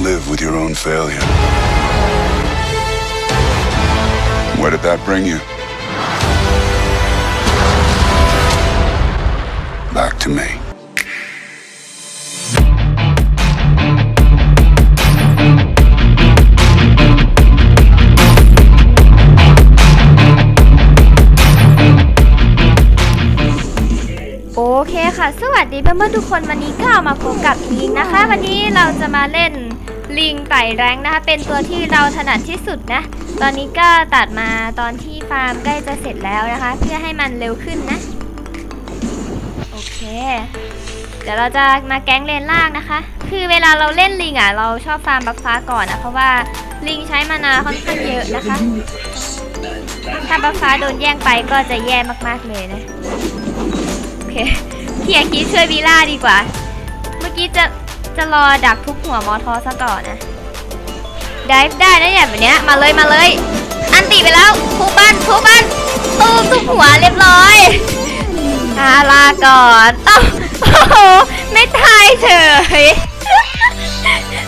live with your own failure. Where did that bring you? Back to me. โอเคค่ะ สวัสดีเพื่อนๆทุกคนวันนี้ก็มาพบกับลิงนะคะ วันนี้เราจะมาเล่น ลิงไต่แรงนะคะ เป็นตัวที่เราถนัดที่สุดนะ ตอนนี้ก็ตัดมาตอนที่ฟาร์มใกล้จะเสร็จแล้วนะคะ เพื่อให้มันเร็วขึ้นนะ โอเค เดี๋ยวเราจะมาแก๊งเลนล่างนะคะ คือเวลาเราเล่นลิงอะ เราชอบฟาร์มบัฟฟ้าก่อนนะเพราะว่าลิงใช้มานาค่อนข้างเยอะนะคะ ถ้าบัฟฟ้าโดนแย่งไปก็จะแย่มากๆเลยนะ โอเคเคียร์คีช่วยวีล่าดีกว่า เมื่อกี้จะ จะรอดักทุบหัวมอทอซะก่อนนะดิฟได้นะอย่างแบบเนี้ยมาเลยมาเลย อันติไปแล้วทุบบ้านทุบบ้านตูมทุบหัวเรียบร้อยอาลาก่อนอ้าวโอ้โหไม่ตายเฉย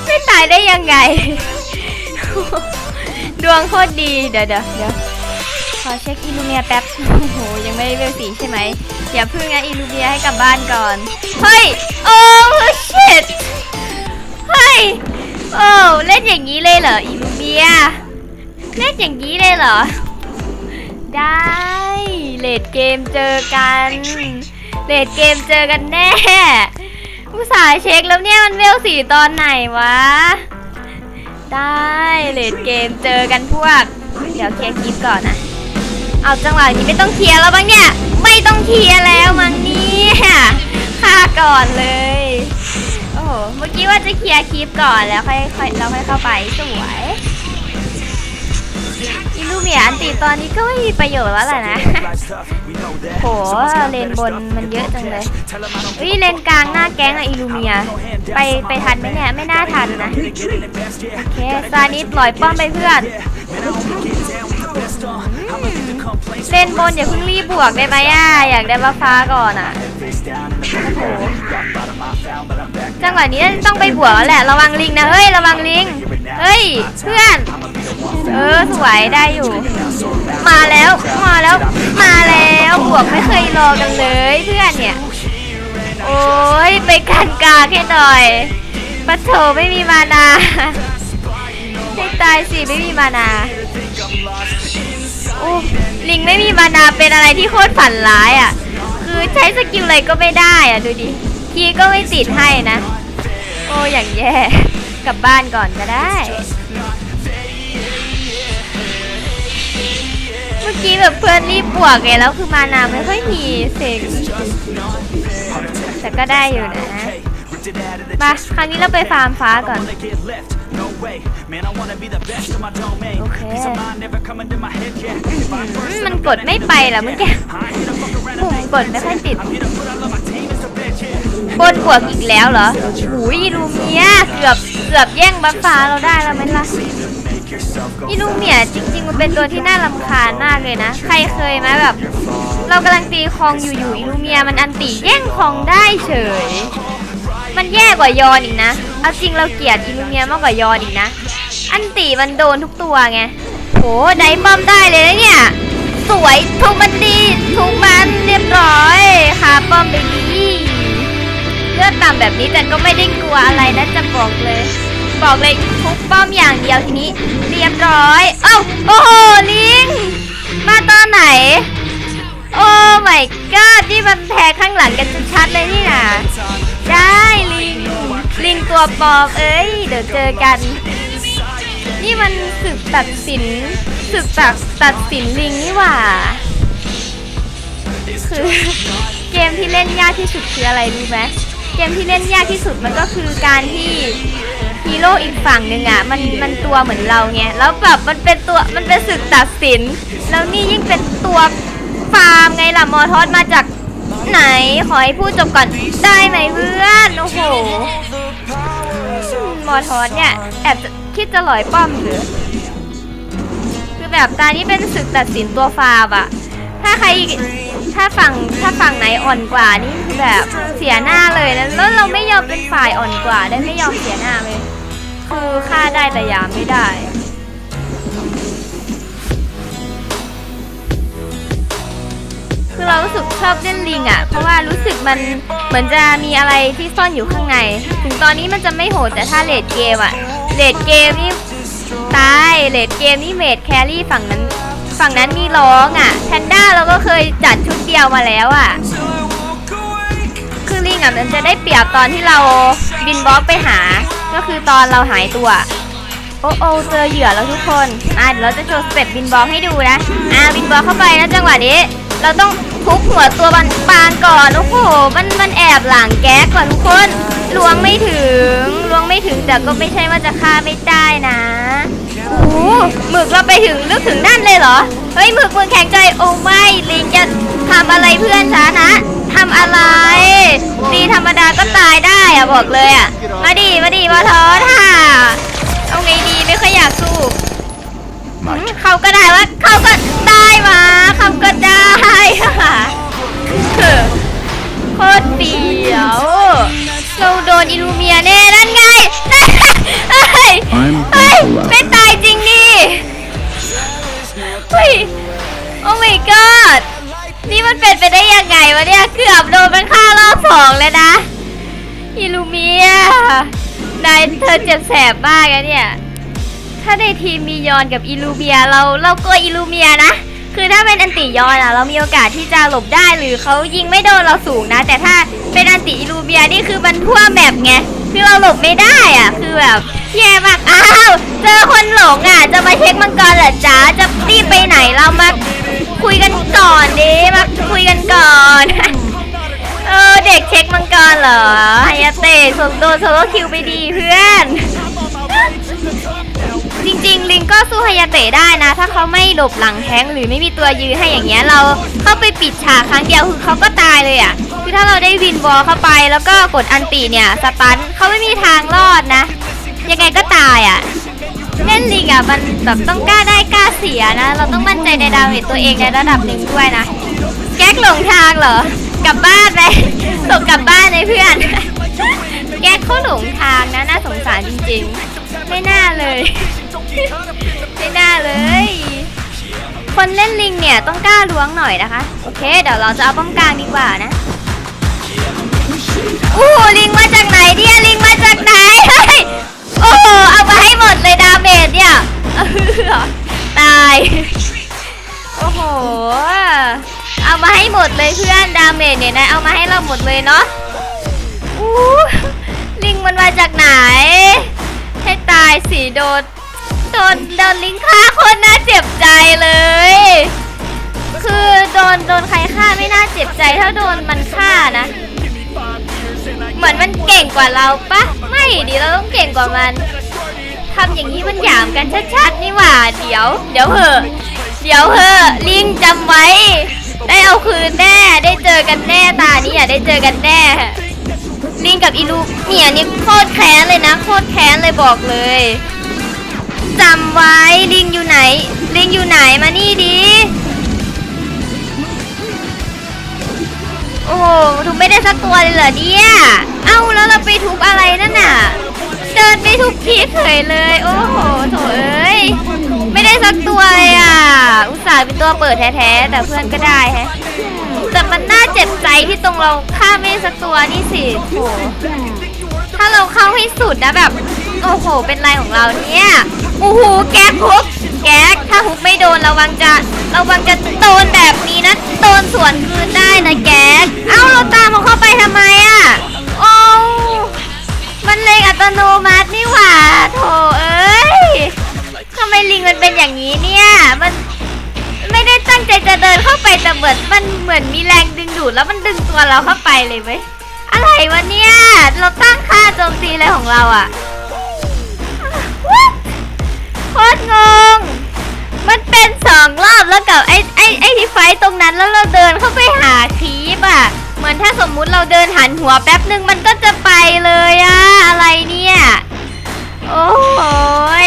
ไม่ตายได้ยังไง ดวงโคตรดี เดี๋ยวเดี๋ยวเดี๋ยวขอเช็คอิลูเมียแป๊บ โอ้โห ยังไม่ได้เวลสีใช่ไหม อย่าพึ่งนะอิลูเมียให้กลับบ้านก่อน เฮ้ย โอ้ชิตเฮ้ย โอ้เล่นอย่างนี้เลยเหรออิลูเมีย เล่นอย่างนี้เลยเหรอ ได้เลดเกมเจอกันเลดเกมเจอกันแน่อุตส่าห์เช็คแล้วเนี่ยมันเวลสีตอนไหนวะ ได้เลดเกมเจอกันพวก เดี๋ยวเคลียร์คลิปก่อนนะ เอาจังหวะนี้ไม่ต้องเคลียร์แล้วบ้างเนี่ย เคลียแล้วมั้งเนี่ยฆ่าก่อนเลย โอ้โห เมื่อกี้ว่าจะเคลียร์คลิปก่อนแล้วค่อยค่อยเราค่อยเข้าไปสวยอิลูเมียอันติตอนนี้ก็ไม่มีประโยชน์แล้วแหละนะ โห เลนบนมันเยอะจังเลยเฮ้ยเลนกลางหน้าแก๊งอะอิลูเมีย ไปไปทันไหมเนี่ย ไม่น่าทันนะ โอเคซานิสปล่อยป้อมไปเพื่อน เล่นบนอย่าเพิ่งรีบบวกได้ไหมอะอยากได้บัฟฟ้าก่อนอะโอ้โหจังหวะนี้ต้องไปบวกแล้วแหละระวังลิงนะเฮ้ยระวังลิงเฮ้ยเพื่อนเออสวยได้อยู่ มาแล้วมาแล้ว มาแล้วบวกไม่เคยรอกันเลยเพื่อนเนี่ยโอ้ยไปกันกาแค่หน่อยปะโถไม่มีมานาให้ตายสิไม่มีมานาโอ้ ลิงไม่มีมานาเป็นอะไรที่โคตรฝันร้ายอะ คือใช้สกิลอะไรก็ไม่ได้อะ ดูดิคีก็ไม่ติดให้นะ โอ้อย่างแย่ กลับบ้านก่อนก็ได้ เมื่อกี้แบบเพื่อนรีบบวกไงแล้วคือมานาไม่ค่อยมีเสกแต่ก็ได้อยู่นะมาครั้งนี้เราไปฟาร์มฟ้าก่อน โอเคอืมมันกดไม่ไปเหรอเมื่อกี้ปุ่มกดไม่ค่อยติดบนบวกอีกแล้วเหรอหูยอีลูเมีย เกือบ เกือบแย่งบัฟฟ้าเราได้แล้วไหมล่ะอีลูเมียจริง ๆ มันเป็นตัวที่น่ารำคาญมากเลยนะ ใครเคยไหมแบบ เรากำลังตีคองอยู่ๆอีลูเมียมันอันตีแย่งคองได้เฉย มันแย่กว่ายอนอีกนะ เอาจริงเราเกลียดอีลูเมียมากกว่ายอนอีกนะ อันตีมันโดนทุกตัวไงโหได้ป้อมได้เลยนะเนี่ย สวยทุกมันดีทุกมันเรียบร้อยคาป้อมไปดีเลือดต่ำแบบนี้แต่ก็ไม่ได้กลัวอะไรนะจะบอกเลย บอกเลยทุกป้อมอย่างเดียวทีนี้ เรียบร้อย เอ้าโอ้โหลิงมาตอนไหน โอ้ my god นี่มันแพ้ข้างหลังกันชัดๆเลยนี่นะ ได้ลิง ลิงตัวปอมเอ้ย เดี๋ยวเจอกัน นี่มันศึกตัดสินศึกตัดตัดสินลิงนี่หว่า คือเกมที่เล่นยากที่สุดคืออะไรรู้ไหมเกมที่เล่นยากที่สุดมันก็คือการที่ฮีโร่อีกฝั่งหนึ่งอะมันมันตัวเหมือนเราไงแล้วแบบมันเป็นตัวมันเป็นศึกตัดสิน แล้วนี่ยิ่งเป็นตัวฟาร์มไงล่ะมอทอสมาจาก ไหน ขอให้พูดจบก่อน ได้ไหมเพื่อน โอ้โหมอทอสเนี่ยแอบคิดจะหลอยป้อมหรือ คือแบบตานี้เป็นศึกตัดสินตัวฟาร์มอะถ้าใครถ้าฝั่งถ้าฝั่งไหนอ่อนกว่านี่คือแบบเสียหน้าเลยนะแล้วเราไม่ยอมเป็นฝ่ายอ่อนกว่าได้ไม่ยอมเสียหน้าเลย คือฆ่าได้แต่ยามไม่ได้ เรารู้สึกชอบเล่นลิงอะ เพราะว่ารู้สึกมันเหมือนจะมีอะไรที่ซ่อนอยู่ข้างใน ถึงตอนนี้มันจะไม่โหดแต่ถ้าเลดเกมอะเลดเกมนี่ตายเลดเกมนี่เมดแครี่ฝั่งนั้นฝั่งนั้นมีร้องอะแพนด้าเราก็เคยจัดชุดเดียวมาแล้วอะคือลิงอะมันจะได้เปรียบตอนที่เราบินบล็อกไปหา ก็คือตอนเราหายตัวโอ้โอเจอเหยื่อแล้วทุกคน อะเดี๋ยวเราจะโชว์สเต็ปบินบอกให้ดูนะ อะบินบอกเข้าไปนะจังหวะนี้ เราต้อง ทุบหัวตัวมันปางก่อนโอ้โหมันมันแอบหลังแก๊กก่อนทุกคนล้วงไม่ถึงล้วงไม่ถึงแต่ก็ไม่ใช่ว่าจะฆ่าไม่ได้นะโอ้หมึกเราไปถึงลึกถึงนั่นเลยเหรอเฮ้ยหมึกมึงแข็งใจโอ้ไม่ลิงจะทำอะไรเพื่อนฉันนะทำอะไรตีธรรมดาก็ตายได้อะบอกเลยอะมาดิมาดิมาทอท่าเอาไงดีไม่ค่อยอยากสู้ อืมเขาก็ได้ว่าเขาก็ได้มาเขาก็ได้ค่ะโคตรเปียวเราโดนอิลูเมียแน่นั่นไงเฮ้ย I'm เฮ้ย Beefalo. ไม่ตายจริงดิเฮ้ยโอ้ my god นี่มันเป็นไปได้ยังไงวะเนี่ยเกือบโดนมันฆ่ารอบสองเลยนะอิลูเมียนายเธอเจ็บแสบมากอะเนี่ย ถ้าในทีมมียอนกับอิลูเมียเราเรากลัวอิลูเมียนะ คือถ้าเป็นอันติยอนอะเรามีโอกาสที่จะหลบได้หรือเขายิงไม่โดนเราสูงนะ แต่ถ้าเป็นอันติอิลูเมียนี่คือมันทั่วแมปไงคือเราหลบไม่ได้อะคือแบบแย่มากอ้าวเจอคนหลงอะจะมาเช็คมังกรเหรอจ๊ะจะรีบไปไหนเรามาคุยกันก่อนดิมาคุยกันก่อนเออเด็กเช็คมังกรเหรอไฮยาเตะสมโดนโซโลคิวไปดีเพื่อน ลิงก็สู้ไฮยาเตะได้นะ ถ้าเขาไม่หลบหลังแทงหรือไม่มีตัวยื้อให้อย่างเงี้ยเราเข้าไปปิดฉากครั้งเดียวคือเขาก็ตายเลยอะคือถ้าเราได้วินวอลเข้าไปแล้วก็กดอันตีเนี่ยสตันเขาไม่มีทางรอดนะ ยังไงก็ตายอะเล่นลิงอะมันแบบต้องกล้าได้กล้าเสียนะ เราต้องมั่นใจในดาเมจตัวเองในระดับหนึ่งด้วยนะ แก๊กหลงทางเหรอกลับบ้านไปส่งกลับบ้านเลยเพื่อน แก๊กเขาหลงทางนะน่าสงสารจริงๆ ไม่น่าเลย ไม่น่าเลย คนเล่นลิงเนี่ยต้องกล้าล้วงหน่อยนะคะ โอเค เดี๋ยวเราจะเอาป้อมกลางดีกว่านะอู้ลิงมาจากไหนเนี่ยลิงมาจากไหนโอ้โหเอามาให้หมดเลยดาเมจเนี่ยตายโอ้โหเอามาให้หมดเลยเพื่อนดาเมจเนี่ยนะเอามาให้เราหมดเลยเนาะอู้ลิงมันมาจากไหน ให้ตายสิโดน โดนโดนลิงฆ่าคนน่าเจ็บใจเลย คือโดนโดนใครฆ่าไม่น่าเจ็บใจถ้าโดนมันฆ่านะ เหมือนมันเก่งกว่าเราปะไม่ดิเราต้องเก่งกว่ามันทำอย่างนี้มันหยามกันชัดๆนี่หว่า เดี๋ยว เดี๋ยวเหอะ เดี๋ยวเหอะลิงจำไว้ ได้เอาคืนแน่ ได้เจอกันแน่ตานี้อะได้เจอกันแน่ลิงกับอีลูเมียนี่โคตรแค้นเลยนะ โคตรแค้นเลยบอกเลย จำไว้ลิงอยู่ไหน ลิงอยู่ไหนมานี่ดิโอ้โหทุบไม่ได้สักตัวเลยเหรอเนี่ยเอ้าแล้วเราไปทุบอะไรนั่นน่ะ เดินไปทุบทีเฉยเลย โอ้โหโถเอ้ยไม่ได้สักตัวเลยอะ อุตส่าห์เป็นตัวเปิดแท้ๆแต่เพื่อนก็ได้แฮะแต่มันน่าเจ็บใจที่ตรงเราฆ่าไม่สักตัวนี่สิโหถ้าเราเข้าให้สุดนะแบบ โอ้โห เป็นไรของเราเนี่ยโอ้โหแก๊กฮุกแก๊กถ้าฮุกไม่โดนระวังจะระวังจะโดนแบบนี้นะโดนสวนคืนได้นะแก๊กเอ้าเราตามมันเข้าไปทำไมอะโอ้มันเลงอัตโนมัตินี่หว่าโถเอ้ยทำไมลิงมันเป็นอย่างนี้เนี่ยมันไม่ได้ตั้งใจจะเดินเข้าไปแต่เหมือนมันเหมือนมีแรงดึงดูดแล้วมันดึงตัวเราเข้าไปเลยเว้ยอะไรวะเนี่ยเราตั้งค่าโจมตีอะไรของเราอะ ตรงง มันเป็นสองรอบแล้วกับไอ้ไอ้ไอ้ที่ไฟตรงนั้นแล้วเราเดินเข้าไปหาคีบอะ เหมือนถ้าสมมุติเราเดินหันหัวแป๊บหนึ่งมันก็จะไปเลยอะอะไรเนี่ย โอ้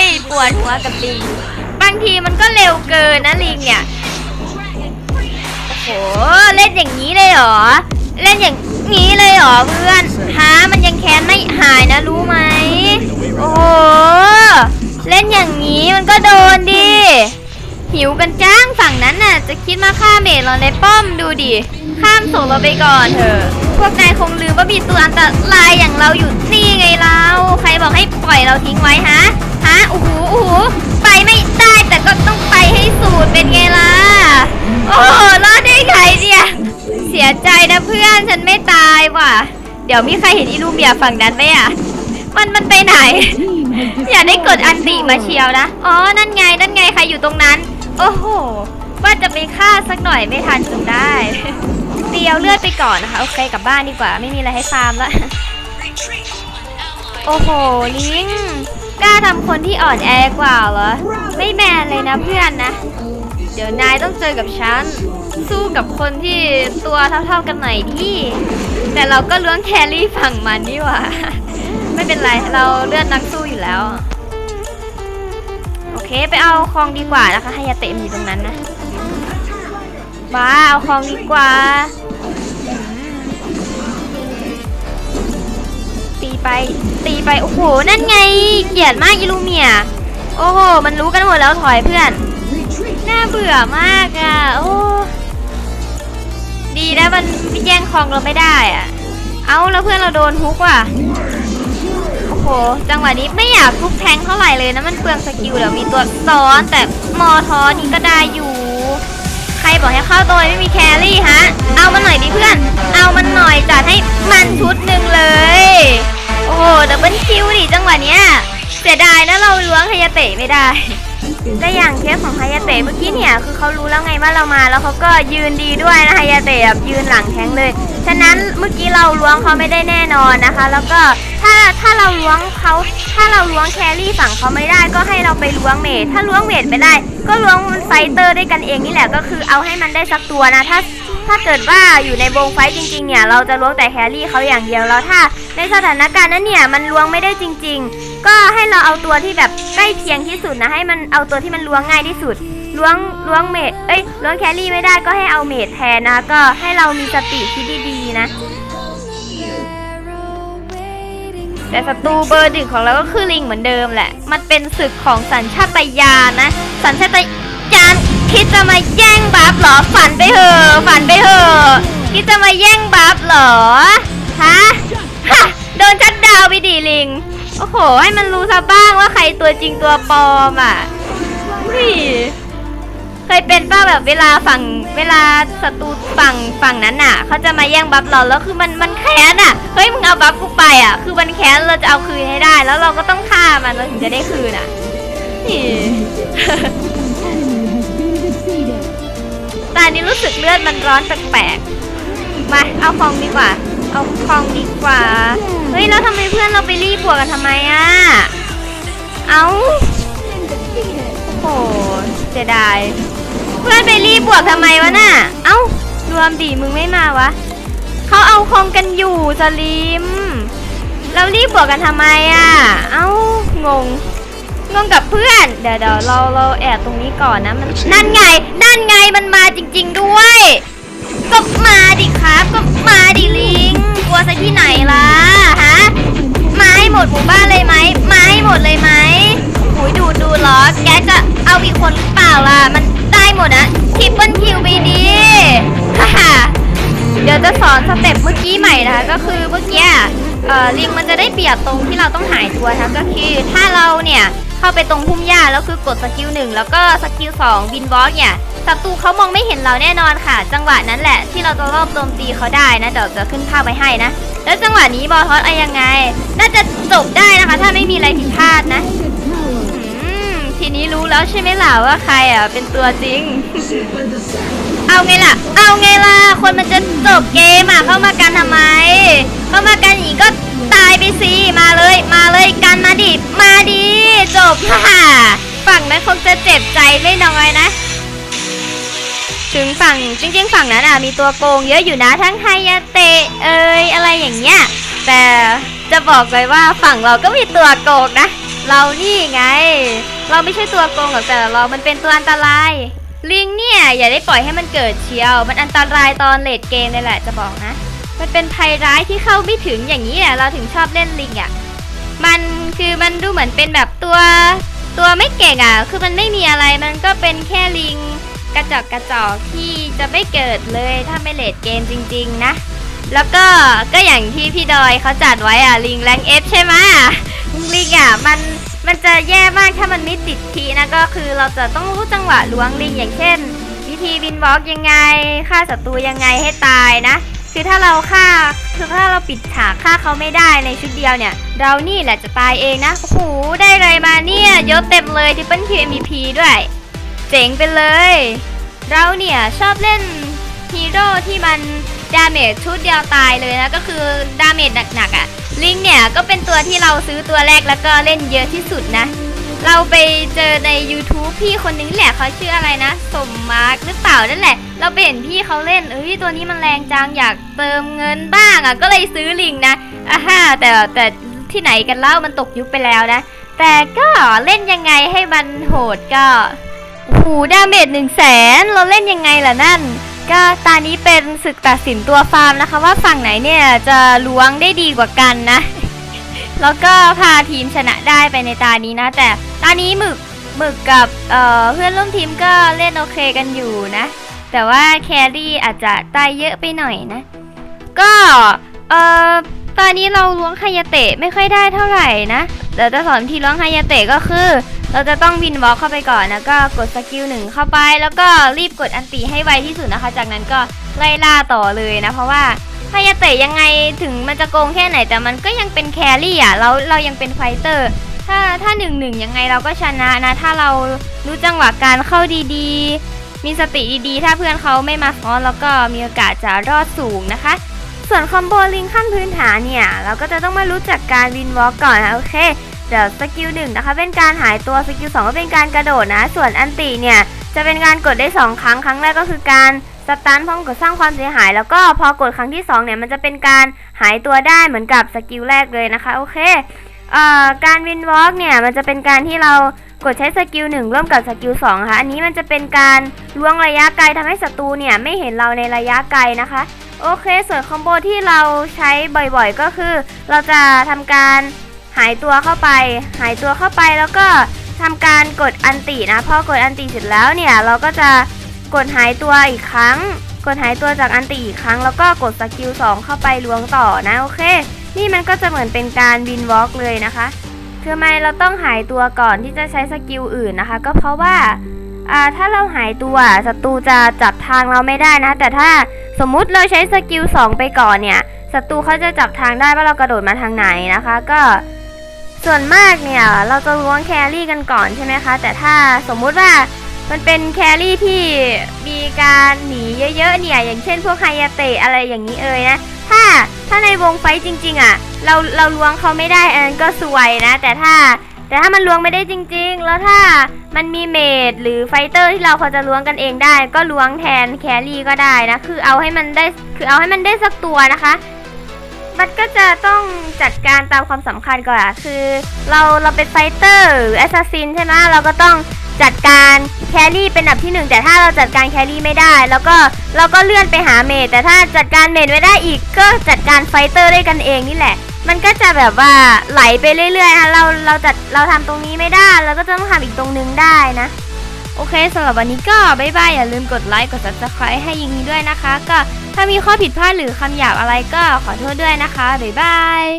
ยปวดหัวกับลิง บางทีมันก็เร็วเกินนะลิงเนี่ย โอ้โห เล่นอย่างนี้เลยเหรอ เล่นอย่างนี้เลยเหรอเพื่อนฮะมันยังแค้นไม่หายนะรู้ไหม โอ้ โหล่นอย่างนี้มันก็โดนดิ หิวกันจ้างฝั่งนั้นน่ะ จะคิดมาฆ่าเมดเราในป้อมดูดิ ข้ามส่งเราไปก่อนเถอะ พวกนายคงลืมว่ามีตัวอันตรายอย่างเราอยู่นี่ไงเรา ใครบอกให้ปล่อยเราทิ้งไว้ฮะ ฮะโอ้โหโอ้โหไปไม่ได้แต่ก็ต้องไปให้สุดเป็นไงล่ะ โอ้โหรอดได้ไงเนี่ย เสียใจนะเพื่อนฉันไม่ตายว่ะ เดี๋ยวมีใครเห็นอีลูเมียฝั่งนั้นไหมอะ มันมันไปไหน อย่าได้กดอันติมาเชียวนะ อ๋อ นั่นไง นั่นไง ใครอยู่ตรงนั้น โอ้โห ว่าจะไปฆ่าสักหน่อยไม่ทันจนได้ เตียวเลือดไปก่อนนะคะ โอเค กลับบ้านดีกว่า ไม่มีอะไรให้ฟาร์มละ โอ้โห ลิง กล้าทำคนที่อ่อนแอกว่าเหรอ ไม่แมนเลยนะเพื่อนนะ เดี๋ยวนายต้องเจอกับฉัน สู้กับคนที่ตัวเท่าๆกันหน่อยดิแต่เราก็ล้วงแครี่ฝั่งมันนี่หว่า ไม่เป็นไรเราเลือดนักสู้อยู่แล้ว โอเคไปเอาคลองดีกว่านะคะให้ยาเตะมันอยู่ตรงนั้นนะบ้าเอาคลองดีกว่าตีไปตีไปโอ้โหนั่นไง เกลียดมากอีลูเมียโอ้โหมันรู้กันหมดแล้วถอยเพื่อนน่าเบื่อมากอะโอ้ดีนะมันแย่งคลองเราไม่ได้อะ เอาแล้วเพื่อนเราโดนฮุกว่ะ โอ้โห จังหวะนี้ไม่อยากทุบแทงเท่าไหร่เลยนะ มันเปลืองสกิลเดี๋ยวมีตัวซ้อนแต่มอทอนี่ก็ได้อยู่ ใครบอกให้เข้าตัวไม่มีแครี่ฮะ เอามันหน่อยดิเพื่อน เอามันหน่อยจัดให้มันชุดหนึ่งเลย โอ้โหดับเบิลคิวดิจังหวะเนี้ยเสียดายนะเราล้วงฮยาเตะไม่ได้ และอย่างเคสของฮายาเตะเมื่อกี้เนี่ยคือเขารู้แล้วไงว่าเรามาแล้วเขาก็ยืนดีด้วยนะฮายาเตะแบบยืนหลังแทงเลย ฉะนั้นเมื่อกี้เราล้วงเขาไม่ได้แน่นอนนะคะ แล้วก็ถ้าถ้าเราล้วงเขาถ้าเราล้วงแครี่ฝั่งเขาไม่ได้ก็ให้เราไปล้วงเมทถ้าล้วงเมทไม่ได้ ก็ล้วงไฟเตอร์ด้วยกันเองนี่แหละก็คือเอาให้มันได้สักตัวนะถ้า ถ้าเกิดว่าอยู่ในวงไฟจริงๆเนี่ยเราจะล้วงแต่แครี่เขาอย่างเดียวแล้วถ้า ในสถานการณ์นั้นเนี่ยมันล้วงไม่ได้จริง ๆ ก็ให้เราเอาตัวที่แบบใกล้เคียงที่สุดนะให้มันเอาตัวที่มันล้วงง่ายที่สุดล้วงล้วงเมดเอ้ยล้วงแครี่ไม่ได้ก็ให้เอาเมดแทนนะก็ให้เรามีสติที่ดีๆนะแต่ศัตรูเบอร์หนึ่งของเราก็คือลิงเหมือนเดิมแหละ มันเป็นศึกของสัญชาตญาณนะ สัญชาตญาณ คิดจะมาแย่งบัฟเหรอ ฝันไปเถอะฝันไปเถอะคิดจะมาแย่งบัฟเหรอฮะฮะโดนชัดดาวไปดิลิง โอ้โห ให้มันรู้ซะบ้างว่าใครตัวจริงตัวปลอมอะนี่เคยเป็นป้าแบบเวลาฝั่งเวลาศัตรูฝั่งฝั่งนั้นน่ะเขาจะมาแย่งบัฟเราแล้วคือมันมันแค้นอะเฮ้ยมึงเอาบัฟกูไปอะ คือมันแค้นเราจะเอาคืนให้ได้ แล้วเราก็ต้องฆ่ามันเราถึงจะได้คืนอะนี่ แต่อันนี้รู้สึกเลือดมันร้อนแปลกๆ มาเอาคองดีกว่า เอาคองดีกว่า เฮ้ยแล้วทำไมเพื่อนเราไปรีบบวกกันทำไมอะ เอาโอ้โหเสียดาย เพื่อนไปรีบบวกทำไมวะน่ะ เอ้ารวมดีมึงไม่มาวะ เขาเอาคองกันอยู่สลิม เรารีบบวกกันทำไมอะ เอ้างง งงกับเพื่อน เดี๋ยวเดี๋ยวเราเราแอบตรงนี้ก่อนนะมันนั่นไงนั่นไงมันมาจริง ๆด้วยก็มาดิครับก็มาดิลิงกลัวซะที่ไหนล่ะฮะมาให้หมดหมู่บ้านเลยไหมมาให้หมดเลยไหมหูยดูดูเหรอแกจะเอาอีกคนหรือเปล่าล่ะมันได้หมดนะทิปเปิลคิวไปดีฮ่าฮ่าเดี๋ยวจะสอนสเต็ปเมื่อกี้ใหม่นะคะก็คือเมื่อกี้เอ่อลิงมันจะได้เปรียบตรงที่เราต้องหายตัวนะคะก็คือถ้าเราเนี่ย เข้าไปตรงพุ่มหญ้าแล้วคือกดสกิลหนึ่งแล้วก็สกิลสองบินบล็อกเนี่ยศัตรูเขามองไม่เห็นเราแน่นอนค่ะ จังหวะนั้นแหละที่เราจะรอบโจมตีเขาได้นะเดี๋ยวจะขึ้นภาพไว้ให้นะ แล้วจังหวะนี้บอทอสอะยังไง น่าจะจบได้นะคะ ถ้าไม่มีอะไรผิดพลาดนะทีนี้รู้แล้วใช่ไหมล่ะว่าใครอะเป็นตัวจริง เอาไงล่ะ เอาไงล่ะ คนมันจะจบเกมอะเข้ามากันทำไม เข้ามากันอย่างนี้ก็ตายไปสิ มาเลย มาเลยกันมาดิ มาดิ จบฮ่าฮ่าฝั่งนั้นคงจะเจ็บใจไม่น้อยนะ ถึงฝั่งจริง ๆ ฝั่งนั้นอะมีตัวโกงเยอะอยู่นะทั้งไฮยาเตะเอยอะไรอย่างเงี้ยแต่จะบอกเลยว่าฝั่งเราก็มีตัวโกงนะ เรานี่ไง เราไม่ใช่ตัวโกงหรอกแต่เรามันเป็นตัวอันตราย ลิงเนี่ยอย่าได้ปล่อยให้มันเกิดเชียว มันอันตรายตอนเลดเกมเลยแหละจะบอกนะ มันเป็นภัยร้ายที่เข้าไม่ถึงอย่างนี้แหละเราถึงชอบเล่นลิงอะ มันคือมันดูเหมือนเป็นแบบตัวตัวไม่เก่งอะ คือมันไม่มีอะไร มันก็เป็นแค่ลิงกระจอกกระจอกที่จะไม่เกิดเลยถ้าไม่เลดเกมจริง ๆ นะ แล้วก็ก็อย่างที่พี่ดอยเขาจัดไว้อะลิงแรงเอฟใช่ไหมลิงอะมันมันจะแย่มากถ้ามันไม่ติดทีนะก็คือเราจะต้องรู้จังหวะล้วงลิงอย่างเช่น วิธีวินบล็อกยังไงฆ่าศัตรูยังไงให้ตายนะ คือถ้าเราฆ่า คือถ้าเราปิดฉากฆ่าเขาไม่ได้ในชุดเดียวเนี่ย เรานี่แหละจะตายเองนะ โอ้โห ได้อะไรมาเนี่ยยศเต็มเลยทิปเปิลคิว MVP ด้วย เจ๋งไปเลย เราเนี่ยชอบเล่นฮีโร่ที่มันดาเมจชุดเดียวตายเลยนะ ก็คือดาเมจหนักๆอะ่ะ ลิงเนี่ยก็เป็นตัวที่เราซื้อตัวแรกแล้วก็เล่นเยอะที่สุดนะ เราไปเจอใน YouTube พี่คนนึงแหละเขาชื่ออะไรนะ สมมาร์กหรือเปล่านั่นแหละ เราไปเห็นพี่เขาเล่น เอ้ยตัวนี้มันแรงจังอยากเติมเงินบ้างอะ่ะก็เลยซื้อลิงนะอ่าฮะแต่แต่ที่ไหนกันเล่ามันตกยุคไปแล้วนะ แต่ก็เล่นยังไงให้มันโหดก็โอ้โหดาเมจหนึ่งแสนเราเล่นยังไงล่ะนั่น ก็ตอนนี้เป็นศึกตัดสินตัวฟาร์มนะคะ ว่าฝั่งไหนเนี่ยจะล้วงได้ดีกว่ากันนะ แล้วก็พาทีมชนะได้ไปในตานี้นะ แต่ตอนนี้หมึกหมึกกับเอ่อเพื่อนร่วมทีมก็เล่นโอเคกันอยู่นะ แต่ว่าแครี่อาจจะตายเยอะไปหน่อยนะ ก็เอ่อตอนนี้เราล้วงไฮยาเตะไม่ค่อยได้เท่าไหร่นะเดี๋ยวจะสอนวิธีล้วงไฮยาเตะก็คือ เราจะต้องวินวอล์กเข้าไปก่อนแล้วก็กดสกิลหนึ่งเข้าไป แล้วก็รีบกดอันติให้ไวที่สุดนะคะ จากนั้นก็ไล่ล่าต่อเลยนะ เพราะว่าไฮยาเตะยังไงถึงมันจะโกงแค่ไหนแต่มันก็ยังเป็นแครี่อะเราเรายังเป็นไฟเตอร์ถ้าถ้าหนึ่งหนึ่งยังไงเราก็ชนะนะ ถ้าเรารู้จังหวะการเข้าดีๆ มีสติดีๆ ถ้าเพื่อนเขาไม่มาซ้อนแล้วก็มีโอกาสจะรอดสูงนะคะ ส่วนคอมโบลิงขั้นพื้นฐานเนี่ย เราก็จะต้องมารู้จักการวินวอล์กก่อนนะโอเคเดี๋ยวสกิลหนึ่งนะคะเป็นการหายตัวสกิลสองก็เป็นการกระโดดนะ ส่วนอันติเนี่ยจะเป็นการกดได้ 2 ครั้งครั้งแรกก็คือการสตันพร้อมกับสร้างความเสียหาย แล้วก็พอกดครั้งที่2เนี่ยมันจะเป็นการหายตัวได้เหมือนกับสกิลแรกเลยนะคะโอเคเอ่อการวินวอล์กเนี่ยมันจะเป็นการที่เรา กดใช้สกิลหนึ่งร่วมกับสกิลสองค่ะอันนี้มันจะเป็นการล้วงระยะไกลทำให้ศัตรูเนี่ยไม่เห็นเราในระยะไกลนะคะ โอเคส่วนคอมโบที่เราใช้บ่อยๆ ก็คือ เราจะทำการหายตัวเข้าไป หายตัวเข้าไปแล้วก็ทำการกดอันตินะพอกดอันติเสร็จแล้วเนี่ยเราก็จะกดหายตัวอีกครั้ง กดหายตัวจากอันติอีกครั้ง แล้วก็กดสกิล2เข้าไปล้วงต่อนะโอเค นี่มันก็จะเหมือนเป็นการวินวอล์กเลยนะคะ ทำไมเราต้องหายตัวก่อนที่จะใช้สกิลอื่นนะคะ ก็เพราะว่าถ้าเราหายตัวศัตรูจะจับทางเราไม่ได้นะ แต่ถ้าสมมุติเราใช้สกิล2ไปก่อนเนี่ยศัตรูเขาจะจับทางได้ว่าเรากระโดดมาทางไหนนะคะ ก็ส่วนมากเนี่ยเราจะล้วงแครี่กันก่อนใช่ไหมคะ แต่ถ้าสมมุติว่ามันเป็นแครี่ที่มีการหนีเยอะๆเนี่ยอย่างเช่นพวกไฮยาเตะอะไรอย่างนี้เอ่ยนะ ถ้าถ้าในวงไฟท์จริง ๆ อะ เราเราล้วงเขาไม่ได้อันนั้นก็สวยนะ แต่ถ้าแต่ถ้ามันล้วงไม่ได้จริง ๆ แล้วถ้ามันมีเมดหรือไฟเตอร์ที่เราพอจะล้วงกันเองได้ ก็ล้วงแทนแครี่ก็ได้นะ คือเอาให้มันได้คือเอาให้มันได้สักตัวนะคะมันก็จะต้องจัดการตามความสำคัญก่อนอะคือเราเราเป็นไฟเตอร์แอสซัสซินใช่ไหมเราก็ต้อง จัดการแครี่เป็นอันดับที่หนึ่งแต่ถ้าเราจัดการแครี่ไม่ได้ แล้วก็เราก็เลื่อนไปหาเมดแต่ถ้าจัดการเมดไม่ได้อีกก็จัดการไฟเตอร์ได้กันเองนี่แหละ มันก็จะแบบว่าไหลไปเรื่อยๆนะเราเราจัดเราทำตรงนี้ไม่ได้เราก็จะต้องทำอีกตรงนึงได้นะโอเคสำหรับวันนี้ก็บ๊ายบายอย่าลืมกดไลค์กด subscribe ให้ยิงนี้ด้วยนะคะ ก็ถ้ามีข้อผิดพลาดหรือคำหยาบอะไรก็ขอโทษด้วยนะคะบ๊ายบาย